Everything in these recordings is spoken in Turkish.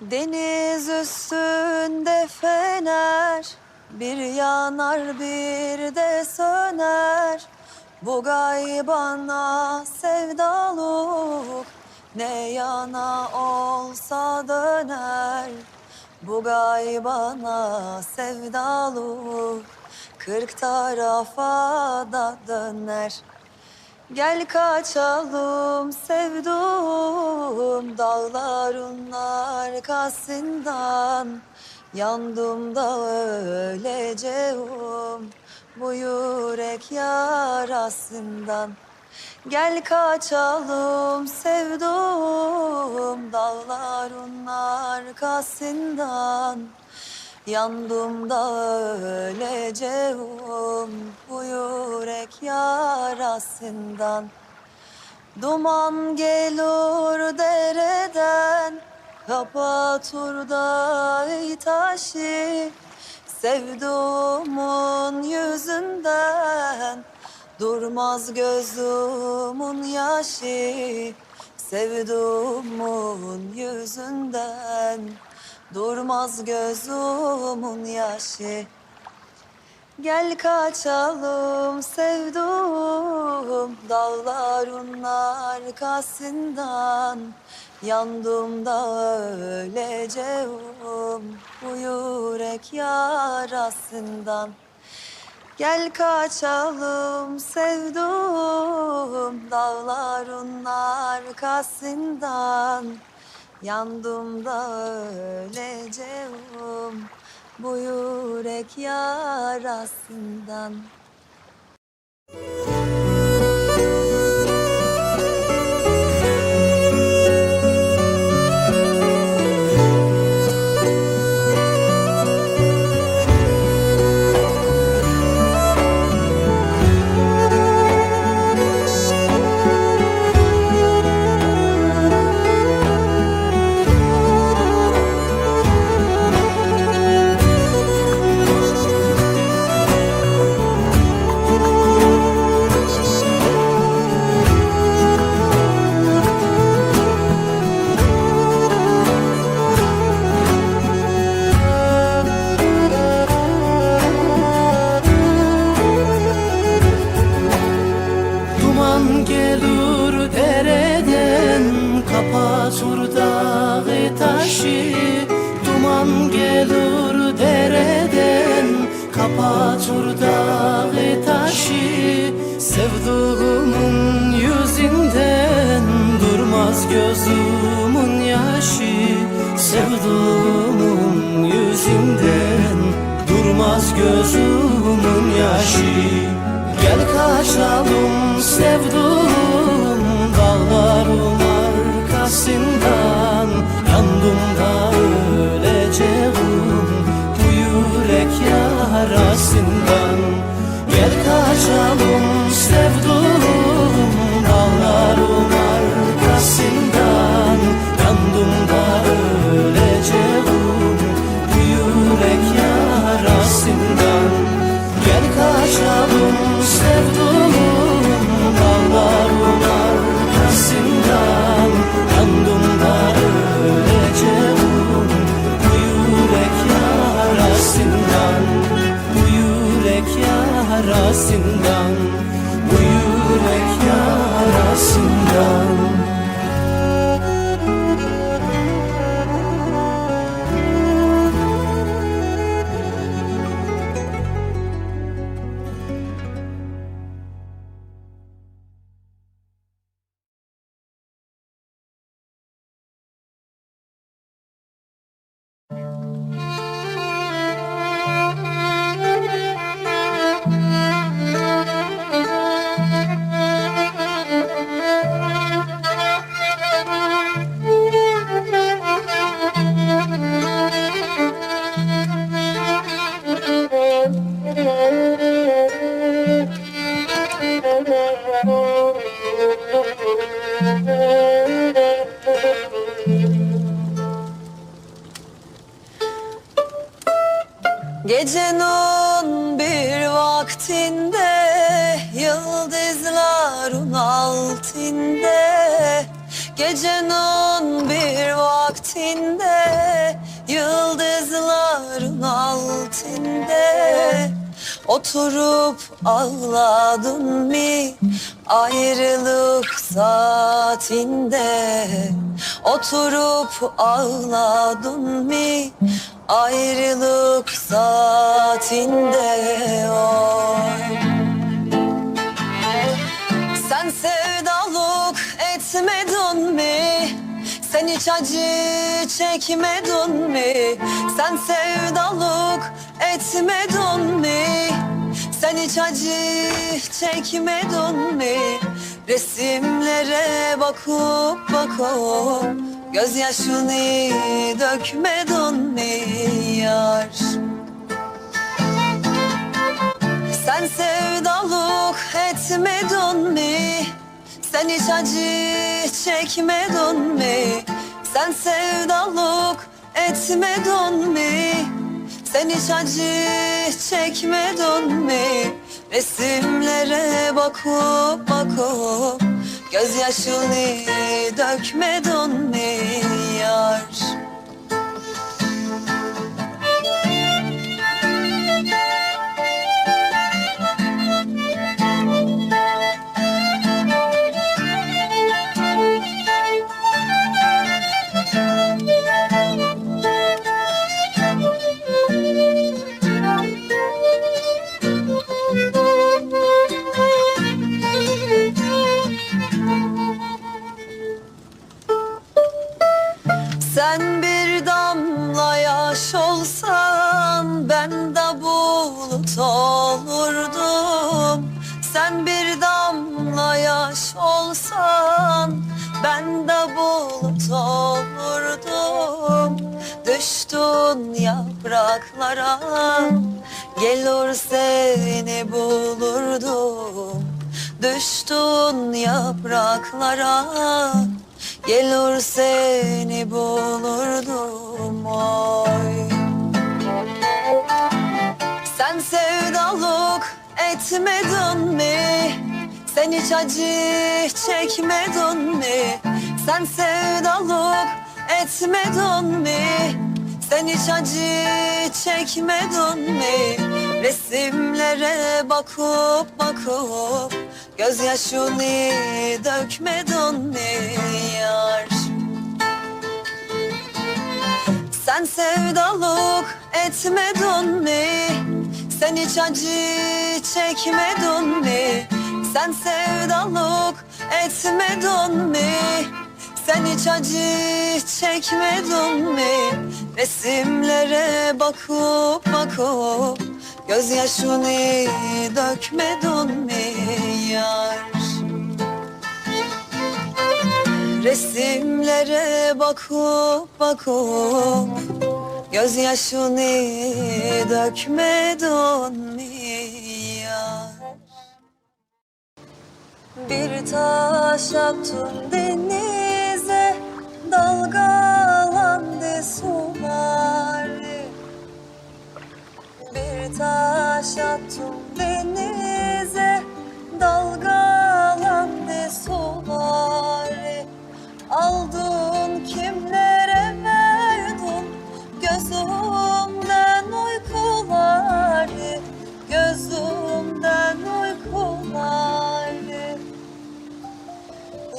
Deniz üstünde fener Bir yanar bir de söner. Bu gaybana sevdalık Ne yana olsa döner. Bu gaybana sevdalık Kırk tarafa da döner. Gel kaçalım sevdum dağların arkasından Yandım da öleceğim bu yürek yarasından. Gel kaçalım sevdum dağların arkasından Yandım da öleceğim bu yürek yarasından Duman gelir dereden Kapatır dağı taşı. Sevduğumun yüzünden Durmaz gözümün yaşı. Sevduğumun yüzünden Durmaz gözümün yaşı. Gel kaçalım sevdum dağların arkasından Yandım da öleceğim bu yürek yarasından Gel kaçalım sevdum dağların arkasından Yandım da öleceğim bu yürek yarasından. Kapatır dağı taşı Sevduğumun yüzünden durmaz gözümün yaşı. Sevduğumun yüzünden durmaz gözümün yaşı. Gel kaçalım sevdum Gecenin bir vaktinde Yıldızların altinde Gecenin bir vaktinde Yıldızların altinde Oturup ağladın mı? Ayrılık saatinde Oturup ağladın mı ayrılık saatinde oy sen sevdalık etmedin mi? Sen hiç acı çekmedin mi? Sen sevdalık etmedin mi? Sen hiç acı çekmedin mi? Resimlere bakıp bakıp Gözyaşını dökmedin mi yar? Sen sevdalık etmedin mi? Sen hiç acı çekmedin mi? Sen sevdalık etmedin mi? Sen hiç acı çekmedin mi? Resimlere bakıp bakıp Gözyaşını dökmedin mi yar? Düştün yapraklara gelir seni bulurdum. Düştün yapraklara Gelir seni bulurdum oy Sen sevdalık etmedin mi? Sen hiç acı çekmedin mi? Sen sevdalık etmedin mi? Sen hiç acı çekmedin mi? Resimlere bakıp bakıp Gözyaşını dökmedin mi yar? Sen sevdalık etmedin mi? Sen hiç acı çekmedin mi? Sen sevdalık etmedin mi? Sen hiç acı çekmedin mi? Resimlere bakıp bakıp Gözyaşını dökmedin mi yar? Resimlere bakıp bakıp Gözyaşını dökmedin mi yar? Bir taş attım attım denize Dalgalandı suları Aldın kimlere verdin? Gözümden uykuları Gözümden uykuları.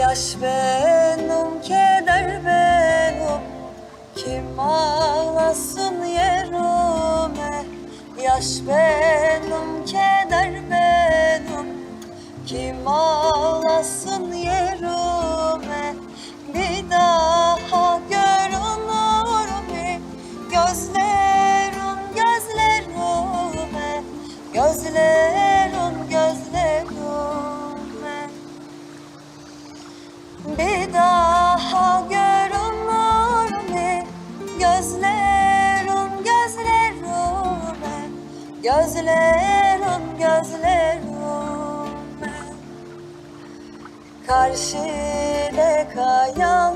Yaş benim, keder benim. Kim ağlasın yerime Yaş benim, keder benim Kim ağlasın yerime Gözlerin gözlerime Karşıda kayalıklar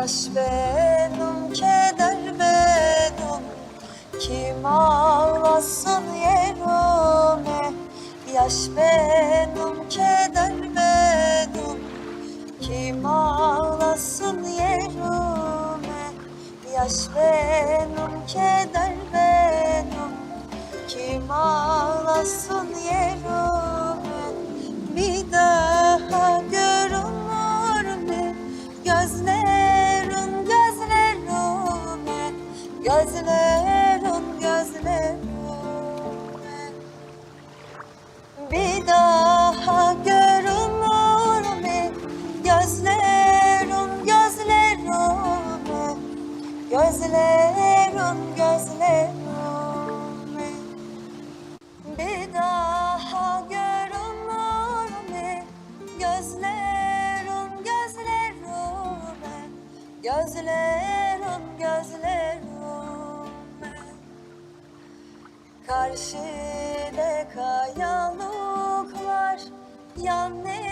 Yaşbenum keder bedum Kim ağlasın yerime? Yaşbenum keder bedum Kim ağlasın yerime? Yaşbenum keder bedum Kim ağlasın yerime? gözlerim gözlerimi Bir daha görünür mü? Gözlerim gözlerimi Gözlerim gözlerimi Karşıda kayalıklar yanıyor.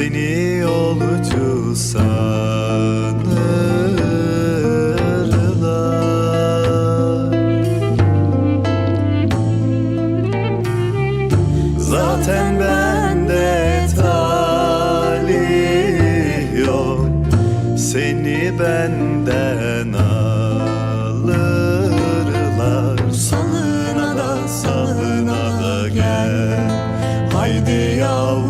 Seni yolcu sanırlar. Zaten bende talih yok. Seni benden alırlar. Salına da salına da gel. Haydi yavrum.